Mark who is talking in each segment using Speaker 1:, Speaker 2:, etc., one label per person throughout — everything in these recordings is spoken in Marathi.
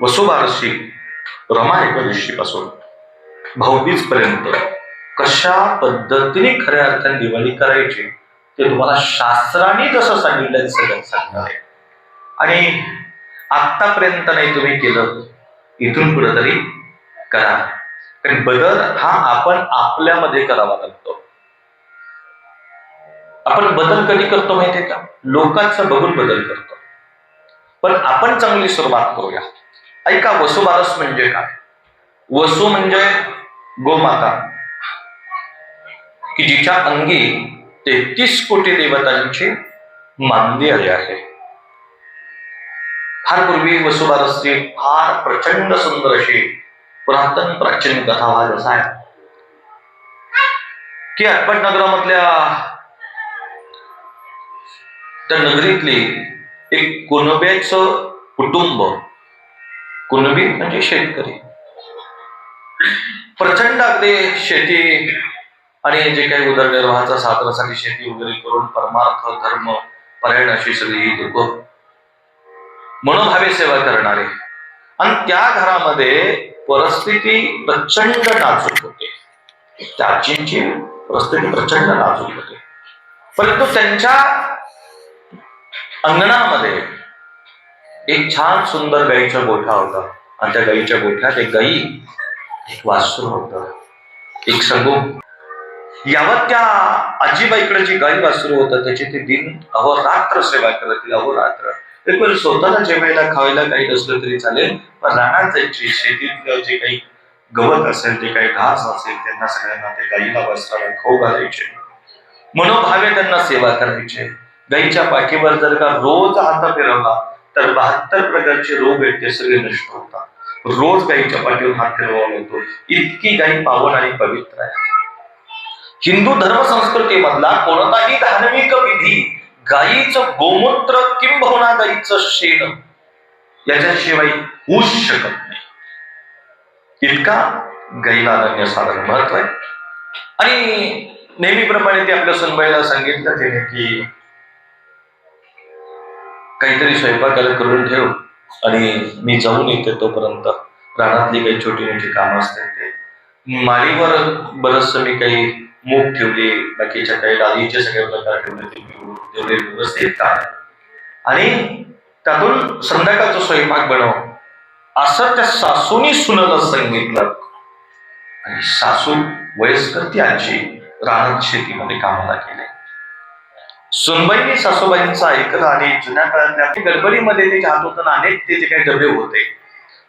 Speaker 1: वसुबारशी रमा एकादशीपासून भाऊबीज पर्यंत कशा पद्धतीने खऱ्या अर्थाने दिवाळी करायची ते तुम्हाला शास्त्राने जसं सांगितलं सगळं सांगणार आहे आणि आतापर्यंत नाही तुम्ही केलं इथून पुढे तरी करा. कारण बदल हा आपण आपल्यामध्ये करावा लागतो. आपण बदल कधी करतो माहितीये का? लोकांचं बघून बदल करतो. पण आपण चांगली सुरुवात करूया. ऐका वसुबारस म्हणजे काय? वसु म्हणजे गोमाता. की जिच्या अंगी तेहतीस कोटी देवतांची मानली आली आहे. फार पूर्वी वसुबारसची फार प्रचंड सुंदर अशी पुरातन प्राचीन कथा हा आहे की अटपट नगरामधल्या त्या नगरीतली एक कुणब्याच कुटुंब कुणबी म्हणजे शेतकरी. प्रचंड अगदी शेती आणि जे काही उदरनिर्वाहाचा साधनासाठी शेती वगैरे करून परमार्थ धर्म पर्याय अशी सगळी ही लोक मनोभावे सेवा करणारे. आणि त्या घरामध्ये परिस्थिती प्रचंड नाजूक होते. त्या आजींची परिस्थिती प्रचंड नाजूक होते. परंतु त्यांच्या अंगणामध्ये एक छान सुंदर गाईचा गोठा होता. आणि त्या गाईच्या गोठ्यात एक गाई एक वासरू होत. एक संगो. यावत त्या आजीबाईकडे जी गाई वासरू होतं त्याची ते दिन अहोरात्र सेवा करत अहोरात्र. एक स्वतःला जेवायला खावायला काही नसलं तरी चालेल पण राहणार जायची शेतीतलं जे काही गवत असेल जे काही घास असेल त्यांना सगळ्यांना ते गाईला वासराला खाऊ घालायचे. मनोभावे त्यांना सेवा करायचे. गाईच्या पाठीवर जर का रोज हात फिरवला तर बहात्तर प्रकारचे रोग आहेत ते सगळे नष्ट होतात. रोज गाईच्या पाठीवर हात फिरवावा लागतो इतकी गाई पावन आणि पवित्र आहे. हिंदू धर्म संस्कृतीमधला कोणताही धार्मिक विधी गायीचं गोमूत्र किंबहुना गायीचं शेण याच्याशिवाय होऊच शकत नाही. इतका गाईला साधन महत्त्व आहे. आणि नेहमीप्रमाणे ते आपल्या सुनबाईला सांगितलं त्याने की काहीतरी स्वयंपाकाला करून ठेव आणि मी जाऊन येते तोपर्यंत. रानातली काही छोटी मोठी कामं असतात ते. माळीवर बरचसं मी काही मूग ठेवले बाकीच्या काही डाळीचे सगळे प्रकार ठेवले ते व्यवस्थित काय आणि त्यातून संध्याकाळचा स्वयंपाक बनव असं त्या सासूनी सुनाला सांगितलं. आणि सासू वयस्कर ती आजी रानात शेतीमध्ये कामाला गेले. सुनबाईने सासूबाईंचं ऐकलं आणि जुन्या काळातल्या गडबडीमध्ये ते जात होतं अनेक ते जे काही डबे होते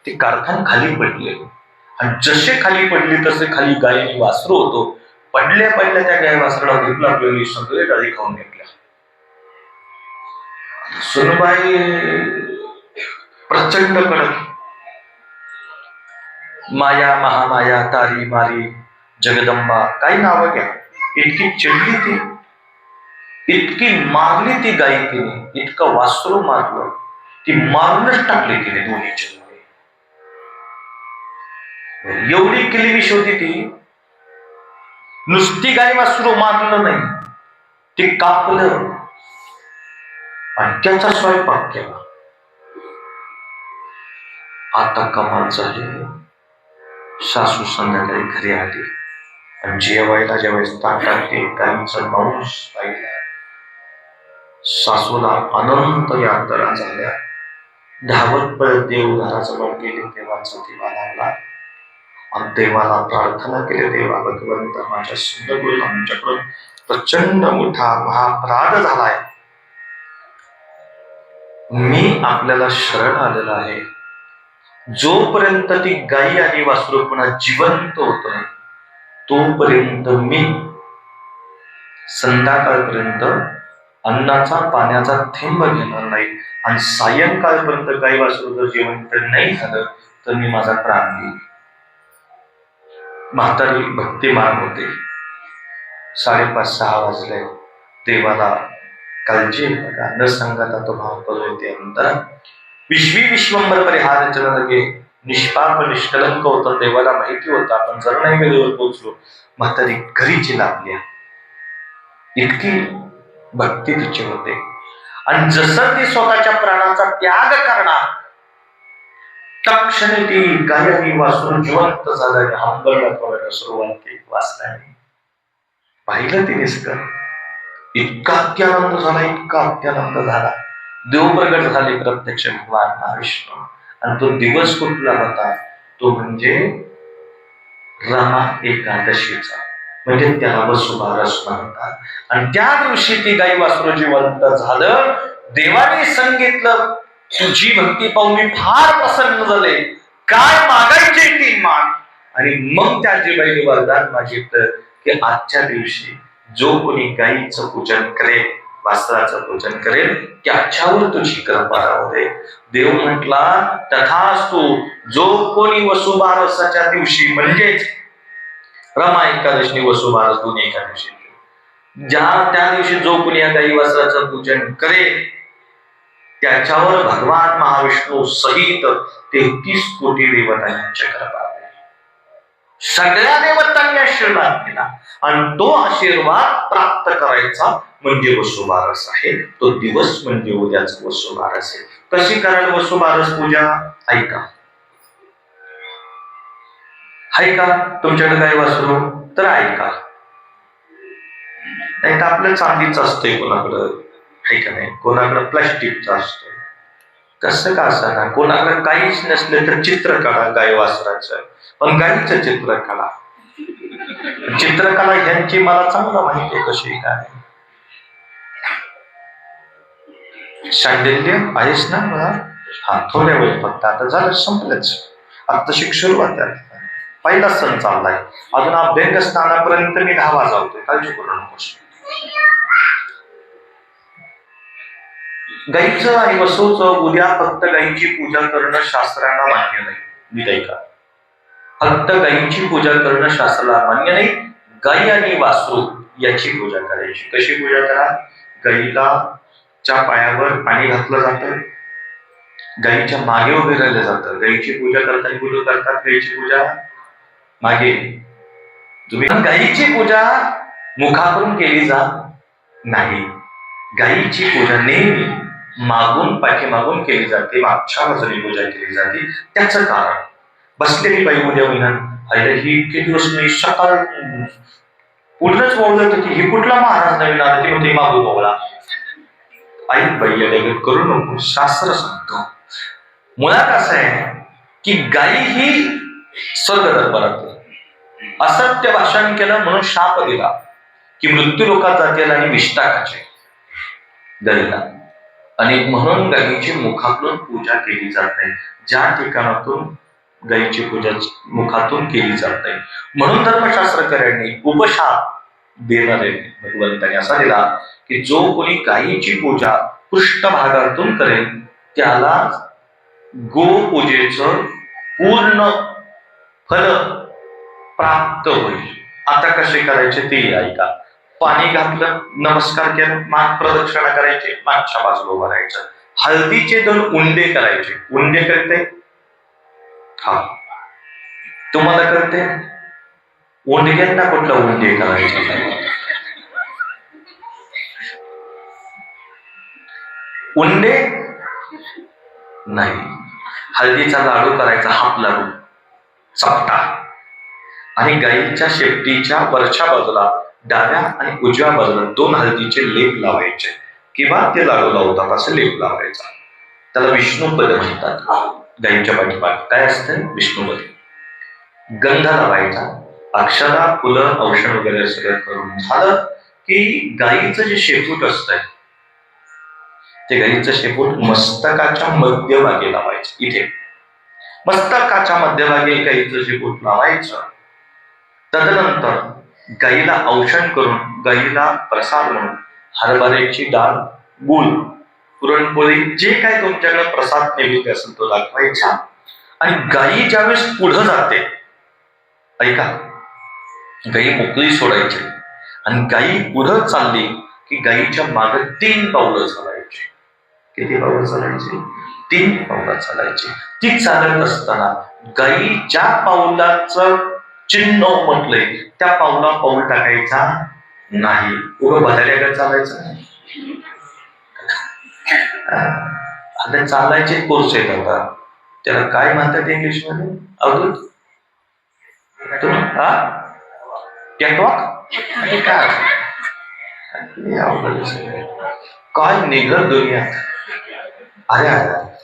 Speaker 1: ते कारखान खाली पडले. आणि जसे खाली पडले तसे खाली गायी वासरू होतो. पडल्या पडल्या त्या गाय वासराला भूक लागलेली सगळे गाडी खाऊन घेतल्या सुनबाई प्रचंड कडक. माया महामाया तारी मारी जगदंबा काही नावं घ्या. इतकी चिडली ती. इतकी मारली ती गायी तिने इतकं वासरू मारलं ती मारूनच टाकली तिने दोन्ही एवढी किलविश होती ती. नुसती गाय वासरू मारलं नाही. ती कापलं. आणि त्याचा स्वयंपाक केला. आता कमाल झाली. सासू संध्याकाळी घरी आली. आणि जेवायला ज्यावेळेस ताटात ते गाईचं मांस पाहिला. सासूला अनंत यात्रा झाल्या. धावत पळत देव घराजवळ गेले देवाचा दिवा लागला आणि देवाला प्रार्थना केली देवा भगवंत माझ्या सुंदर आमच्याकडून प्रचंड मोठा महापराध झालाय. मी आपल्याला शरण आलेला आहे. जोपर्यंत ती गाई आणि वासरू पुन्हा जिवंत होत नाही तोपर्यंत मी संध्याकाळपर्यंत अन्नाचा पाण्याचा थेंब घेणार नाही. आणि सायंकाळपर्यंत गाई वासरू जर जिवंत नाही झालं तर मी माझा प्राण घेईन. म्हातारी भक्तिमान होते. साडेपाच सहा वाजले. देवाला कालचे बघा. न सांगता तो भाव कळवते अंतर विश्वी विश्वंबर परिहार लगे. निष्पाप निष्कलंक होतं. देवाला माहिती होतं. आपण जर नाही वेळेवर पोहोचलो म्हातारी घरीची लागली इतकी भक्ती तिची होते. आणि जसं ती स्वतःच्या प्राणाचा त्याग करणार तक्षणी ती गाय वाचून जिवंत झाल्याने हंबरला पडायला सुरुवात केली वाचल्याने. पाहिलं ते का इतका अत्यानंद झाला इतका अत्यानंद झाला. देव प्रगट झाले प्रत्यक्ष भगवान महाविष्णू. आणि तो दिवस कुठला होता? तो म्हणजे रमा एकादशीचा. म्हणजे त्याला वसुबारस म्हणतात आणि त्या दिवशी ती गाई वासरू जिवंत झालं. देवाने सांगितलं तुझी भक्ती पाहून मी फार प्रसन्न झाले. काय मागायचे ती माग? आणि मग त्या जीबाईने वरदान मागितलं की आजच्या दिवशी जो कोणी गाईचं पूजन करेल वासराचं पूजन करेल त्याच्यावर तुझी कृपा राहू दे. देव म्हटला तथास्तु जो कोणी वसुबारसाच्या दिवशी म्हणजेच रमा एकादशी वसुबारस दोन्ही एकादशी ज्या त्या दिवशी जो कुणी या गाई वस्त्राचं पूजन करेल त्याच्यावर भगवान महाविष्णू सहित तेहतीस कोटी देवतांच्या कृपा सगळ्या देवतांनी आशीर्वाद दिला आणि तो आशीर्वाद प्राप्त करायचा म्हणजे वसुबारस आहे. तो दिवस म्हणजे उद्याच वसुबारस आहे. कशी कराल वसुबारस पूजा? ऐका. ऐका तुमच्याकडे काही वासरू तर ऐका नाही तर आपल्या चांदीचं असतंय कोणाकडं? ऐका नाही? कोणाकडं प्लास्टिकचं असतं कसं का ना कोणाकडे काहीच नसलं तर चित्र काढा गाय वासराचं. पण गायीचं चित्र काढा. चित्रकला ह्यांची मला चांगलं माहिती आहे कशी काय? शांडिल्य आहेस ना? मला हा थोड्या वेळ फक्त. आता झालं संपलंच. आता शिक सुरुवात आहे पहिला सण चाललाय. अजून अभ्यंग स्नानापर्यंत मी दहा वाजवतोय. काळजी करू नकोस गाईचं आणि वसूचं उद्या फक्त गाईची पूजा करणं शास्त्राला मान्य नाही. मी गायिका फक्त गाईची पूजा करणं शास्त्राला मान्य नाही. गाई आणि वासरू याची पूजा करायची. कशी पूजा करा? गाईला च्या पायावर पाणी घातलं जातं. गाईच्या मागे उभे राहिलं जातं. गाईची पूजा करताना पूजा करतात. गाईची पूजा मागे. तुम्ही गाईची पूजा मुखाकडून केली जात नाही. गाईची पूजा नेहमी मागून पाठीमागून केली जाते मागच्या बाजूने पूजा केली जाते. त्याचं कारण बसलेली बाई उद्या म्हणत अरे ही इतके दिवस मी सकाळ पूर्णच बोलत होती की ही कुठला महाराज नवीन आला ते होते मागू बोला. आई बाई या करू नको शास्त्र सांगतो. मुळात असं आहे की गाई ही स्वर्ग दरबारात असत्य भाषण केलं म्हणून शाप दिला. की मृत्यू लोकात जातील आणि विष्टाकाचे गाईला आणि म्हणून गायीची मुखातून पूजा केली जाते ज्या ठिकाणातून गाईची पूजा मुखातून केली जाते म्हणून धर्मशास्त्रकऱ्यांनी उपशाप देणारे भगवंताने असा दिला की जो कोणी गायीची पूजा पृष्ठभागातून करेल त्याला गोपूजेच पूर्ण फल प्राप्त होईल. आता कसे करायचे ते ऐका. पाणी घातलं नमस्कार केला मान प्रदक्षिणा करायची मागच्या बाजूला उभं राहायचं. हळदीचे दोन उंडे करायचे. उंडे करते? हा. तुम्हाला करते? उंडग्यांना कुठलं उंडे करायचे? उंडे? नाही. हळदीचा लाडू करायचा हाप लाडू चपटा आणि गाईच्या शेपटीच्या वरच्या बाजूला डाव्या आणि उजव्या बाजूला दोन हळदीचे लेप लावायचे. किंवा ते लाडू लावतात असं लेप लावायचा. त्याला विष्णुपद म्हणतात. गाईच्या पाठीपाठ काय असतं? विष्णुपद. गंध लावायचा. अक्षरा फुलं औषध वगैरे सगळं करून. झालं की गाईचं जे शेपूट असतंय ते गाईचं शेपूट मस्तकाच्या मध्यभागी लावायचं. इथे. मस्तकाच्या मध्यभागी गाईचं शेपूट लावायचं. तदनंतर गाईला औषण करून गाईला प्रसाद म्हणून हरभऱ्याची डाळ गुळ पुरणपोळी जे काय तुमच्याकडे प्रसाद नैवेद्य असेल तो दाखवायचा. आणि गाई ज्यावेळेस पुढं जाते ऐका गाई मोकळी सोडायची. आणि गाई पुढं चालली की गाईच्या मागे तीन पावलं चालायची. किती पावलं चालायची? तीन पावलं चालायची. ती चालत असताना गाई ज्या पावलाचं चिन्ह म्हटलंय त्या पाऊला पाऊल टाकायचा नाही. उभं भदाऱ्याकडे चालायचं नाही. आता चालायचे कोर्स आहेत आता. त्याला काय म्हणतात इंग्लिशमध्ये अवधूत कॅटवॉक काय? अवघड आहे काय निघत दुनियात? अरे अरे.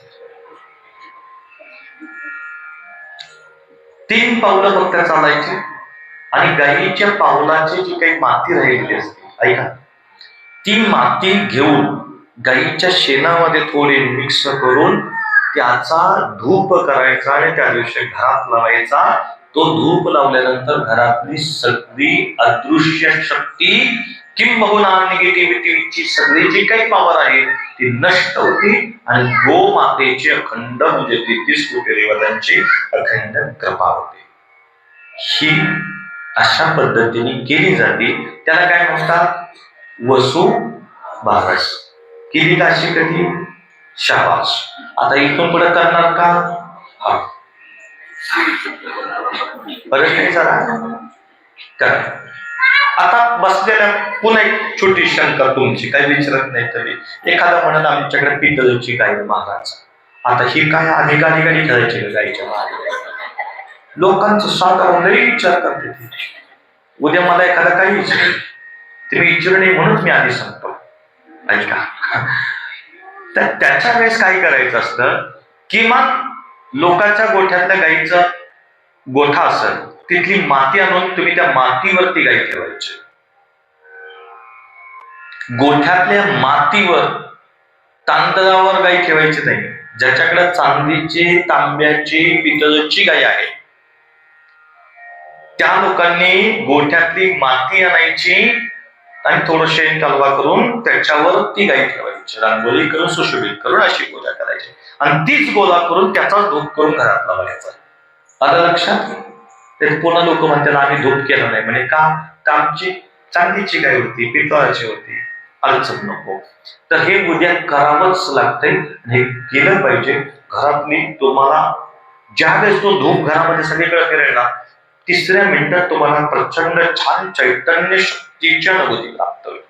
Speaker 1: तीन पावलं फक्त चालायची. आणि गायीच्या पावलाची जी काही माती राहिलेली असते ऐका. ती माती घेऊन गायीच्या शेणामध्ये थोडी मिक्स करून त्याचा धूप करायचा आणि त्या दिवशी घरात लावायचा. तो धूप लावल्यानंतर घरातली सगळी अदृश्य शक्ती किंबहुना निगेटिव्हिटीची सगळी जी काही पॉवर आहे ती नष्ट होती आणि गोमातेची अखंड म्हणजे तेहतीस कोटी देवतांची अखंड कृपा होते. ही अशा पद्धतीने केली जाते. त्याला काय म्हणतात? वसू बारस केली का अशी कधी? शाबास. आता इथून पुढे करणार का? हा. परत जरा करा. आता बसलेल्या पुन्हा एक छोटी शंका तुमची काही विचारत नाही तरी. एखादा म्हणत आमच्याकडे पितळची गाय महाराज. आता ही काय अधिकारी गाडी ठरायची गाईच्या गायच्या महाराज लोकांचं साधारण लई विचार करते उद्या मला एखादा काही विचार. ते मी विचार नाही म्हणून मी आधी सांगतो ऐका. तर त्याच्या वेळेस काय करायचं असतं? किमान लोकांच्या गोठ्यातल्या गाईचं गोठा असेल तिथली माती आणून तुम्ही त्या मातीवरती गाई ठेवायची. गोठ्यातल्या मातीवर तांदळावर गाई ठेवायची नाही. ज्याच्याकडे चांदीची तांब्याची पितळची गाय आहे. त्या लोकांनी गोठ्यातली माती आणायची आणि थोडं शेण कालवा करून त्याच्यावर ती गाई ठेवायची. रांगोळी करून सुशोभित करून अशी पूजा करायची. आणि तीच गोळा करून त्याचाच धूप करून घरात लावायचा. आता लक्षात तरी पुन्हा लोक म्हणतात आम्ही धूप केला नाही. म्हणजे का? आमची चांदीची गाय होती पितळाची होती अडचण नको. तर हे उद्या करावंच लागतंय हे केलं पाहिजे. घरातली तुम्हाला ज्यावेळेस तो धूप घरामध्ये सगळीकडे फिरेल ना तिसऱ्या मिनिटात तुम्हाला प्रचंड छान चैतन्य शक्तीच्या अनुभूती प्राप्त होईल.